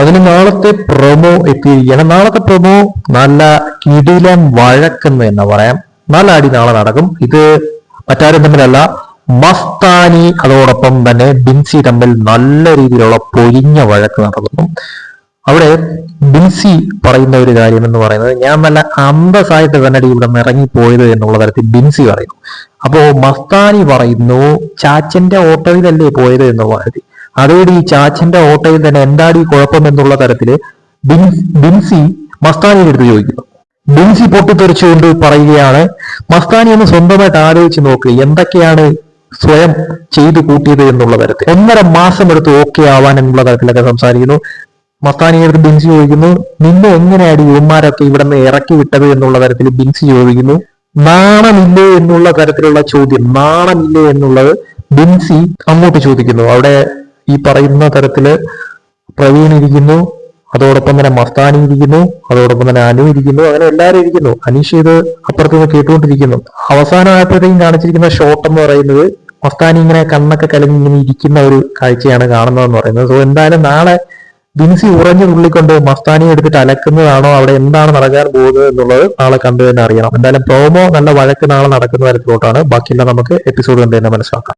അതിന് നാളത്തെ പ്രൊമോ എത്തിയിരിക്കുകയാണ്. നാളത്തെ പ്രൊമോ നല്ല കിടിലൻ വഴക്കെന്ന് തന്നെ പറയാം. നല്ല അടി നാളെ നടക്കും. ഇത് മറ്റാരും തമ്മിലല്ല മസ്താനി അതോടൊപ്പം തന്നെ ബിൻസി തമ്മിൽ നല്ല രീതിയിലുള്ള പൊരിഞ്ഞ വഴക്ക് നടക്കുന്നു. അവിടെ ബിൻസി പറയുന്ന ഒരു കാര്യം എന്ന് പറയുന്നത് ഞാൻ നല്ല അന്തസ്സായിട്ട് തന്നെ ഇവിടെ നിന്ന് ഇറങ്ങിപ്പോയത് എന്നുള്ള തരത്തിൽ ബിൻസി പറയുന്നു. അപ്പോ മസ്താനി പറയുന്നു ചാച്ചന്റെ ഓട്ടോയിലല്ലേ പോയത് എന്ന് തരത്തിൽ. അതോടെ ഈ ചാച്ചന്റെ ഓട്ടയിൽ തന്നെ എന്താടി കുഴപ്പം എന്നുള്ള തരത്തിൽ ബിൻ- ബിൻസി മസ്താനിയുടെ അടുത്ത് ചോദിക്കുന്നു. ബിൻസി പൊട്ടിത്തെറിച്ചുകൊണ്ട് പറയുകയാണ് മസ്താനി ഒന്ന് സ്വന്തമായിട്ട് ആലോചിച്ച് നോക്ക് എന്തൊക്കെയാണ് സ്വയം ചെയ്തു കൂട്ടിയത് എന്നുള്ള തരത്തിൽ. ഒന്നര മാസം എടുത്ത് ഓക്കെ ആവാൻ എന്നുള്ള തരത്തിലൊക്കെ സംസാരിക്കുന്നു. മസ്താനിയുടെ അടുത്ത് ബിൻസി ചോദിക്കുന്നു നിന്നെ എങ്ങനെയാണ് യുവന്മാരൊക്കെ ഇവിടെ നിന്ന് ഇറക്കി വിട്ടത്? എന്നുള്ള തരത്തിൽ ബിൻസി ചോദിക്കുന്നു നാണമില്ലേ? എന്നുള്ള തരത്തിലുള്ള ചോദ്യം നാണമില്ലേ? എന്നുള്ളത് ബിൻസി അങ്ങോട്ട് ചോദിക്കുന്നു. അവിടെ ഈ പറയുന്ന തരത്തിൽ പ്രവീൺ ഇരിക്കുന്നു അതോടൊപ്പം തന്നെ മസ്താനി ഇരിക്കുന്നു അതോടൊപ്പം തന്നെ അനു ഇരിക്കുന്നു അങ്ങനെ എല്ലാവരും ഇരിക്കുന്നു. അനീഷ് ഇത് അപ്പുറത്ത് നിന്ന് കേട്ടുകൊണ്ടിരിക്കുന്നു. അവസാനമായപ്പോഴത്തേക്കും കാണിച്ചിരിക്കുന്ന ഷോട്ട് എന്ന് പറയുന്നത് മസ്താനി ഇങ്ങനെ കണ്ണൊക്കെ കലങ്ങി ഇങ്ങനെ ഇരിക്കുന്ന ഒരു കാഴ്ചയാണ് കാണുന്നതെന്ന് പറയുന്നത്. സോ എന്തായാലും നാളെ ബിൻസി ഉറഞ്ഞു തുള്ളിക്കൊണ്ട് മസ്താനി എടുത്തിട്ട് അലക്കുന്നതാണോ അവിടെ എന്താണ് നടക്കാൻ പോകുന്നത് എന്നുള്ളത് നാളെ കണ്ടു തന്നെ അറിയണം. എന്തായാലും പ്രോമോ നല്ല വഴക്ക് നാളെ നടക്കുന്ന തരത്തിലോട്ടാണ്. ബാക്കിയെല്ലാം നമുക്ക് എപ്പിസോഡ് കണ്ടു തന്നെ മനസ്സിലാക്കാം.